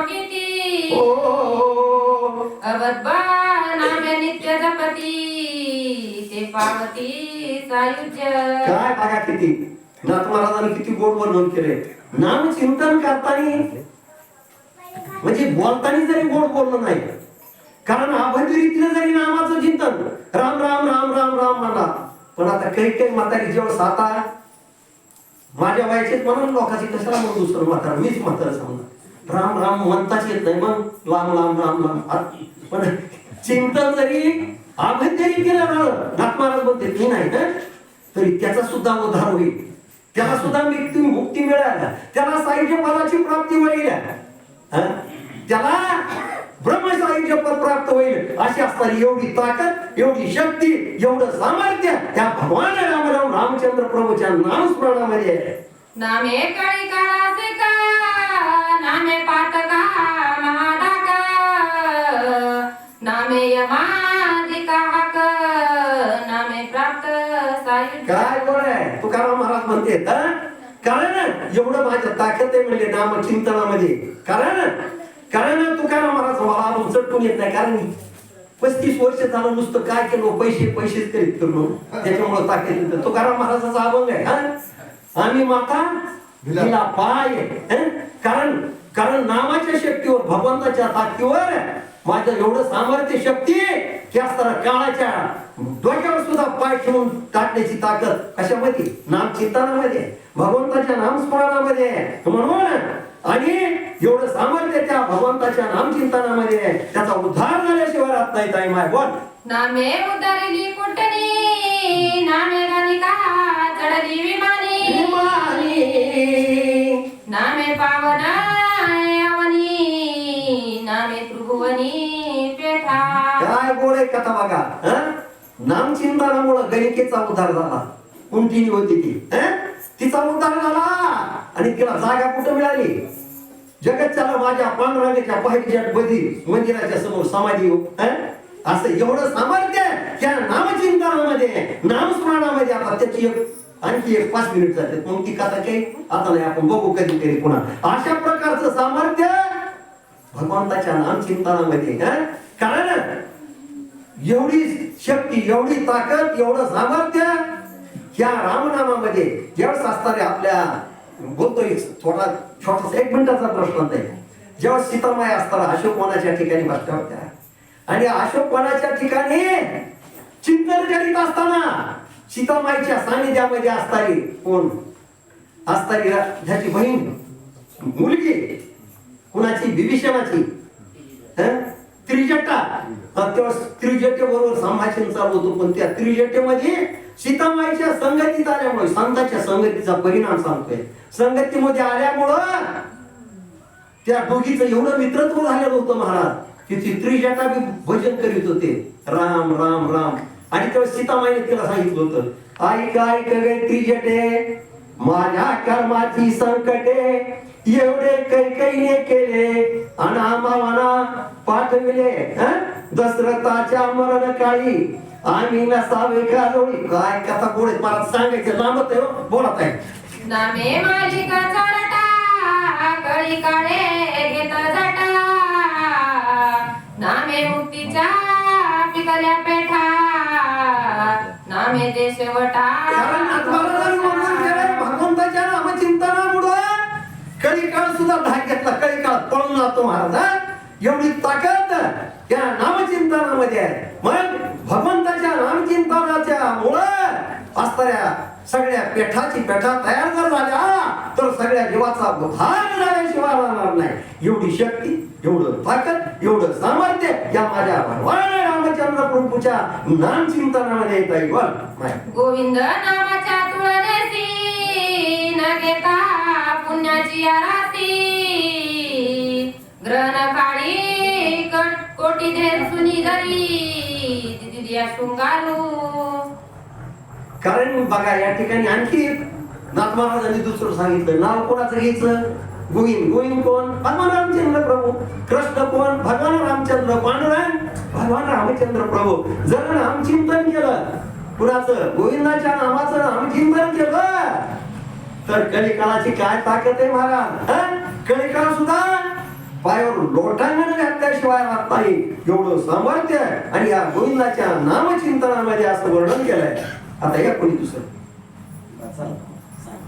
किती नामे नित्य जपती ते पावती सायुज्य। काय बघा किती? नाथ महाराजांनी किती गोड वर्णन केले. नाम चिंतन करताना म्हणजे बोलताना जरी गोड बोललं नाही कारण अभद्रीतीनं जरी नामाचं चिंतन राम राम राम राम राम म्हणा पण आता काही काही म्हातारी जेव्हा साता माझ्या वयाचेच म्हणून लोकांची कशाला म्हणून दुसरं म्हातारा मीच म्हातारा समजा. राम राम म्हणताच येत नाही मग लांब लांब राम लांब पण चिंतन जरी अभद्री केलं ना नाथ महाराज बोलते मी नाही ना. तरी त्याचा सुद्धा उद्धार होईल. त्याला सुद्धा मुक्ती मुक्ती मिळाल्या त्याला साहित्य पदाची प्राप्ती होईल. त्याला ब्रह्मसाहित्य पद प्राप्त होईल. अशी असणारी एवढी ताकद एवढी शक्ती एवढं सामर्थ्य त्या भगवान रामराम रामचंद्र प्रभूच्या नामस्मरणामध्ये आहे. नामे काळी काळाचे का काय? कोण आहे? तुकाराम महाराज म्हणते हा? कारण एवढं माझ्या ताकद आहे म्हणजे नाम चिंतनामध्ये कारण? कारण तुकाराम महाराज मला उचटून येत नाही. कारण पस्तीस वर्ष झालं नुसतं काय केलं? पैसे पैसेच करीत फिरलो. त्याच्यामुळे ताकद येतं तुकाराम महाराजाचा अभंग आहे आम्ही माता दिला. पाय? कारण कारण नामाच्या शक्तीवर भगवंताच्या ताकदीवर माझं एवढं सामर्थ्य शक्ती की असताना काळाच्या डोक्यावर सुद्धा पाय ठेवून टाकण्याची ताकद कशामध्ये नाम चिंतनामध्ये भगवंताच्या नामस्मरणामध्ये. म्हणून आणि एवढं सामर्थ्य त्या भगवंताच्या नामचिंतनामध्ये आहे. त्याचा उद्धार झाल्याशिवाय राहत नाही ताई माय बोल नामे उदारिली कुटणी नामे गणिका चढली विमानी नामे पावन अवनी नामे त्रिभुवनी पेठा काय गोड आहे कथा बघा? नामचिंतनामुळं गणिकेचा उद्धार झाला. उंटिनी होती ती? तिचा उद्धार झाला. आणि तिला जागा कुठं मिळाली? जगतच्याला माझ्या पांडुरंगाच्या पाहिजेट बधी मंदिराच्या समोर समाधी हो- असं एवढं सामर्थ्य त्या नामचिंतनामध्ये नामस्मरणामध्ये आता त्याची एक आणखी एक पाच मिनिट जाते मग ती कथा काही आता नाही आपण बघू कधीतरी पुन्हा. अशा प्रकारचं सामर्थ्य भगवंताच्या नामचिंतनामध्ये कारण एवढी शक्ती एवढी ताकद एवढं सामर्थ्य या रामनामामध्ये जेव्हा असणारे आपल्या बोलतोय थोडा छोटासा एक मिनिटाचा प्रश्न आहे. जेव्हा सीतामाई असताना अशोकवनाच्या ठिकाणी बसल्या होत्या. आणि अशोकवनाच्या ठिकाणी चिंतन करीत असताना सीतामाईच्या सानिध्यामध्ये असणारी कोण? असणारी ज्याची बहीण मुलगी. कुणाची? विभीषणाची त्रिजटा. तेव्हा त्रिजटे बरोबर संभाषण चालू होतो पण त्या त्रिजटेमध्ये सीतामाईच्या संगतीत आल्यामुळे संतांच्या संगतीचा परिणाम सांगतोय. संगतीमध्ये आल्यामुळं त्या दोघीचं एवढं मित्रत्व झालेलं होतं महाराज की ती त्रिजटा बी भजन करीत होते. राम राम राम. आणि तेव्हा सीतामाईने तिला सांगितलं होतं ऐक ऐक गे त्रिजटे माझ्या कर्माची संकटे एवढे कैकईने केले. आणि आम्हाला पाठविले हं? दशरथाच्या मरण काळी आम्ही नसावे का जोडी? काय कथा गोड मला सांगायचं लांबत आहे हो. बोलत आहे नामे मालिका चारटा कळी काळे घेत जाटा. नामे मुक्तीच्या पिकल्या पेठा. नामे देशवटा जातो महाराज एवढी ताकद या नामचिंतनामध्ये आहे. मग भगवंताच्या नामचिंतनाच्या मुळ असणाऱ्या सगळ्या पेठाची पेठा तयार जर झाल्या तर सगळ्या जीवाचा भाग झाल्याशिवाय राहणार नाही. एवढी शक्ती एवढं ताकद एवढं सामर्थ्य या माझ्या भगवान रामचंद्र प्रभूच्या नाम चिंतनामध्ये येत आहे. बोल गोविंद नामाच्या तुळनेसी न घेता पुण्याची आरासी. ग्रहण काळी कट कोटी धेर सुनी जरी दिदिया शृंगारू. कारण बघा या ठिकाणी आणखी नाथ महाराजांनी दुसरं सांगितलं नाव कोणाचं घ्यायचं? गोविंद. गोविंद कोण? भगवान रामचंद्र प्रभू. कृष्ण कोण? भगवान रामचंद्र. पांडुरंग? भगवान रामचंद्र प्रभू. जर नाम चिंतन केलं. कुणाचं गोविंदाच्या नामाचं नाम चिंतन केलं. तर कलिकालाची काय ताकद आहे महाराज? हं? सुद्धा पायावर लोटांगण घातल्याशिवाय राहत नाही. एवढं सामर्थ्य आणि या गोविंदाच्या नामचिंतनामध्ये असं वर्णन केलंय. आता या कोणी दुसरं? चला.